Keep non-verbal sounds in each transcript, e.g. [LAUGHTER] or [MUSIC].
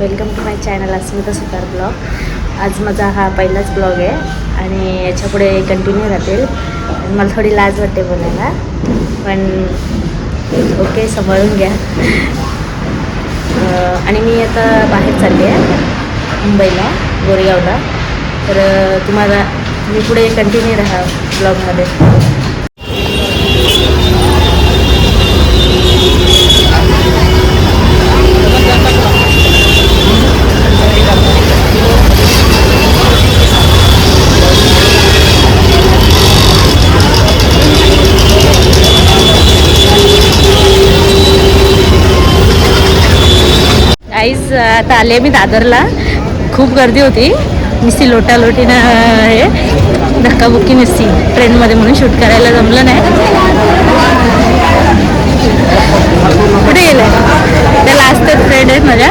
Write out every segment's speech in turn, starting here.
Welcome to my channel Asmita Sutar blog. आज माझा हा पहिलाच ब्लॉग आहे आणि याच्यापुढे कंटिन्यू राहतील. मला थोडी लाज वाटते बोलायला पण ओके सांभाळून घ्या. आणि मी आता बाहेर चालली आहे मुंबईला गोरेगावला. तर तुम्हाला मी पुढे कंटिन्यू राहा ब्लॉगमध्ये. आता आले मी दादरला. खूप गर्दी होती. नुसती लोटालोटीनं हे धक्काबुक्की नुसती ट्रेनमध्ये म्हणून शूट करायला जमलं नाही. कुठे गेलं त्या लास्ट फ्रेंड आहेत माझ्या.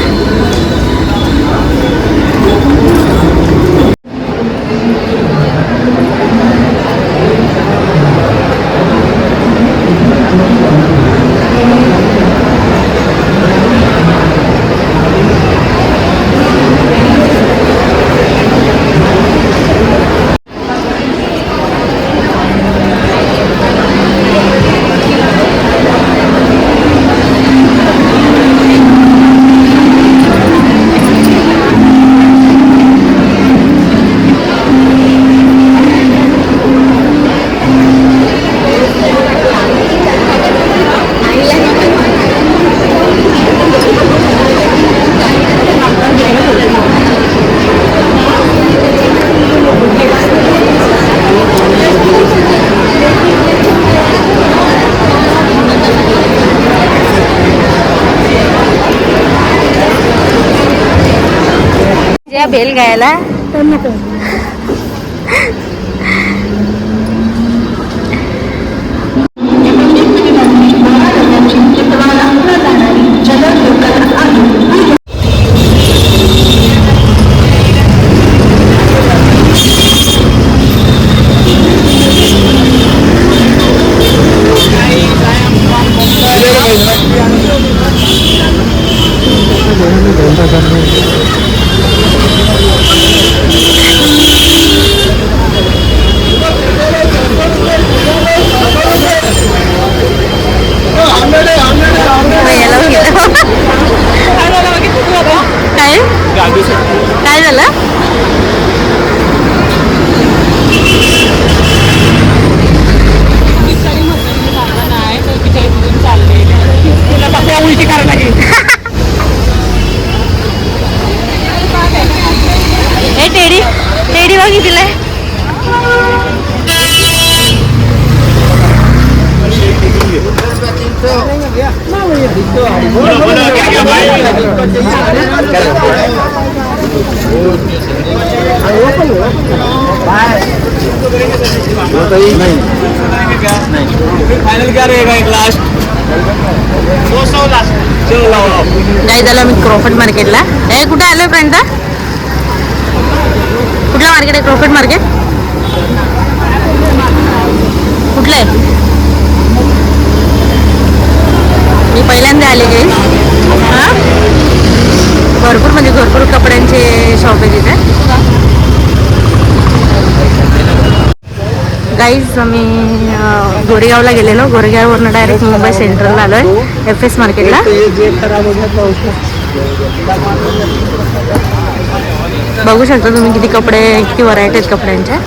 या बेल गायला नाही क्या रहेगा एक लास्ट दो सौ लास्ट झालं मी क्रॉफर्ड मार्केटला हे कुठे आलोय फ्रेंड कुठलं मार्केट आहे क्रॉफर्ड मार्केट कुठलं आहे? मी पहिल्यांदा आले काही हां? भरपूर म्हणजे भरपूर कपड्यांचे शॉप आहे तिथे. गाईज आम्ही गोरेगावला गेलेलो. गोरेगाववरनं डायरेक्ट मुंबई सेंट्रलला आलो आहे एफ एस मार्केटला बघू शकता तुम्ही किती कपडे किती व्हरायटी आहेत कपड्यांच्या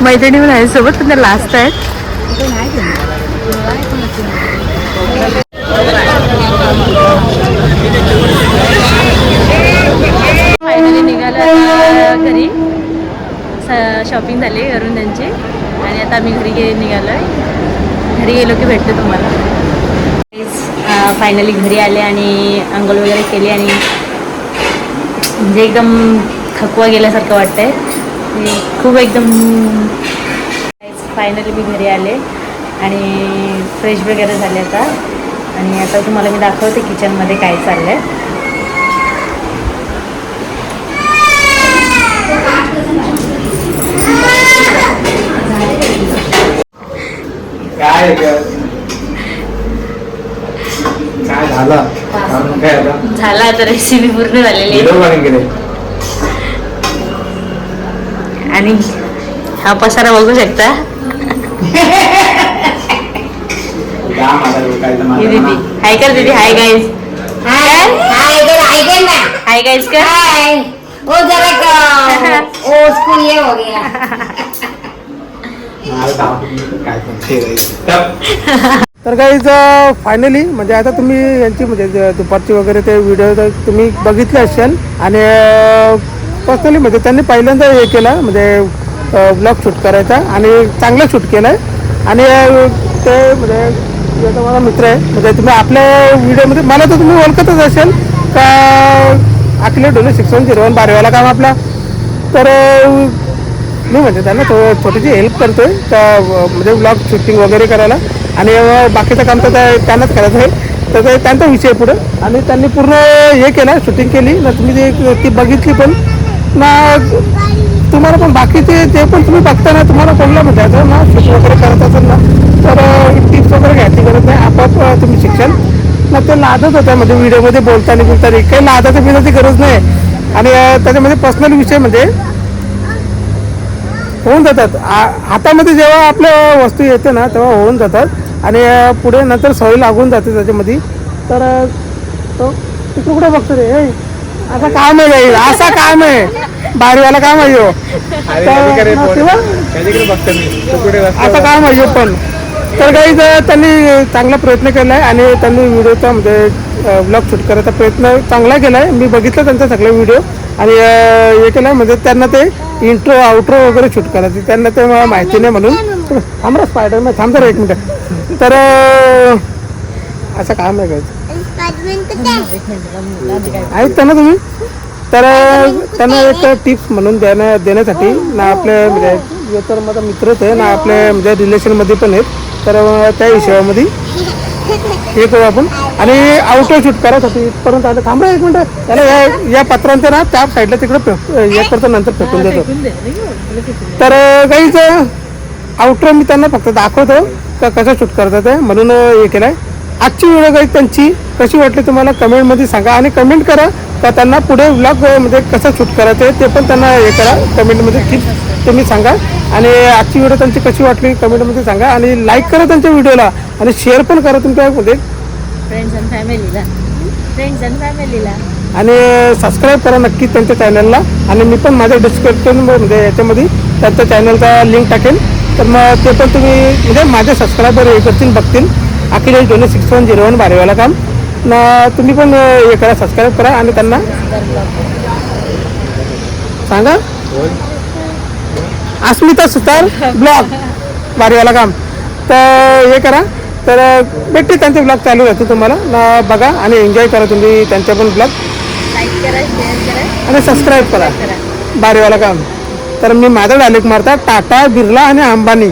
[LAUGHS] मैत्रिणी पण आहे सोबत पण त्या लास्ट आहेत. फायनली निघालं घरी. शॉपिंग झाली घरून त्यांची आणि आता आम्ही घरी गे निघालो आहे घरी गेलो की भेटतो तुम्हाला. फायनली घरी आले आणि अंघोळ वगैरे केली आणि म्हणजे एकदम थकवा गेल्यासारखं वाटतंय. म्हणजे खूप एकदम फायनली मी घरी आले आणि फ्रेश वगैरे झाले आता. आणि आता तुम्हाला मी दाखवते किचनमध्ये काय चाललं आहे काय ग? काय झालं? काय आता? झाला आता रेसिपी पूर्ण झालेली. आहे आणि हा पसारा बघू शकता. हाय कर दीदी. हाय गाईज हाय गाईज कर हाय वो जरा का वो उसको ये हो गया. तर काहीच फायनली म्हणजे आता तुम्ही यांची म्हणजे दुपारची वगैरे ते व्हिडिओ तुम्ही बघितले असेल. आणि पर्सनली म्हणजे त्यांनी पहिल्यांदा हे केलं. म्हणजे ब्लॉग शूट करायचा आणि चांगलं शूट केलं आहे आणि ते म्हणजे माझा मित्र आहे म्हणजे तुम्ही आपल्या व्हिडिओमध्ये मला तर तुम्ही ओळखतच असेल का अखिले डोले शिक्षण झिरो वन बाराव्याला काम आपला. तर मी म्हणजे त्यांना थो छोटीशी हेल्प करतोय का म्हणजे ब्लॉग शूटिंग वगैरे करायला. आणि बाकीचं काम तर त्या- त्यांनाच करायचं आहे. तर ते त्यांचा विषय पुढं. आणि त्यांनी पूर्ण हे केलं शूटिंग केली. ना तुम्ही ती बघितली पण. ना तुम्हाला पण बाकीचे जे पण तुम्ही बघता ना तुम्हाला कोणला भेटायचं ना शूट वगैरे करत असेल ना तर टिप्स वगैरे घ्यायची गरज नाही. आपोआप तुम्ही शिक्षण ना ते लादत होत्या. म्हणजे व्हिडिओमध्ये बोलताना बोलताना काही लादाचं बिनाची गरज नाही. आणि त्याच्यामध्ये पर्सनल विषय म्हणजे होऊन जातात. हातामध्ये जेव्हा आपल्या वस्तू येते ना तेव्हा होऊन जातात. आणि पुढे नंतर सवय लागून जाते त्याच्यामध्ये. तर तो तिकडे कुठे बघतो रे? ए, असं काम आहे असा काम आहे. बारीवाला काम आहे ह्यो. अरे तर- कधीकडे हा, बोल. तेव्हा कधीकडे बघतो मी. तू कुठे बसतो? आता काम आहे ह्यो पण. तर काही त्यांनी चांगला प्रयत्न केला आहे आणि त्यांनी व्हिडिओचा म्हणजे ब्लॉग शूट करायचा प्रयत्न चांगला केला आहे मी बघितलं त्यांचा सगळे व्हिडिओ. आणि हे केलं म्हणजे त्यांना ते इंट्रो आउट्रो वगैरे शूट करायचे. त्यांना ते मला माहिती नाही म्हणून. [LAUGHS] थांबरा स्पायडरमॅन थांब जरा एक मिनटं. तर असं काम आहे काय ऐकता ना तुम्ही? तर त्यांना एक टिप्स म्हणून देण्या देण्यासाठी ना आपले म्हणजे हे तर माझा मित्रच आहे ना आपल्या म्हणजे रिलेशनमध्ये पण आहेत. तर त्या हिशोबामध्ये हे करू आपण. आणि आउटो शूट करायसाठी इथपर्यंत आलं थांबा एक मिनटं. त्याला या या पत्रांचं ना त्या साईडला तिकडे फेक हे करतो नंतर फेकून देतो. तर काहीच आउटरो मी त्यांना फक्त दाखवतो का कसं शूट करतात ते. म्हणून हे केलं आहे आजची व्हिडिओ काही त्यांची कशी वाटली तुम्हाला? कमेंटमध्ये सांगा आणि कमेंट करा का त्यांना पुढे व्लॉगमध्ये कसं शूट करायचं आहे ते पण त्यांना हे करा. कमेंटमध्ये टिप्स तुम्ही सांगा. आणि आजची व्हिडिओ त्यांची कशी वाटली कमेंटमध्ये सांगा. आणि लाईक करा त्यांच्या व्हिडिओला आणि शेअर पण करा तुमच्या म्हणजे फ्रेंड्स अँड फॅमिलीला फ्रेंड्स अँड फॅमिलीला आणि सबस्क्राईब करा नक्की त्यांच्या चॅनलला आणि मी पण माझ्या डिस्क्रिप्शन म्हणजे याच्यामध्ये त्यांच्या चॅनलचा लिंक टाकेल तर मग ते पण तुम्ही म्हणजे माझे सबस्क्रायबर हे करतील बघतील. अखिलेश दोन्ही सिक्स वन झिरो वन बारेवाला काम. ना तुम्ही पण हे करा सबस्क्राईब करा आणि त्यांना सांगा. अस्मिता सुतार ब्लॉग बारीवाला काम. तर हे करा. तर भेटते त्यांचे ब्लॉग चालू राहतो तुम्हाला. ना बघा आणि एन्जॉय करा तुम्ही त्यांचे पण ब्लॉग. आणि सबस्क्राईब करा. बारीवाला काम. तर मी माझा डायलेक्ट मारता टाटा बिर्ला आणि अंबानी.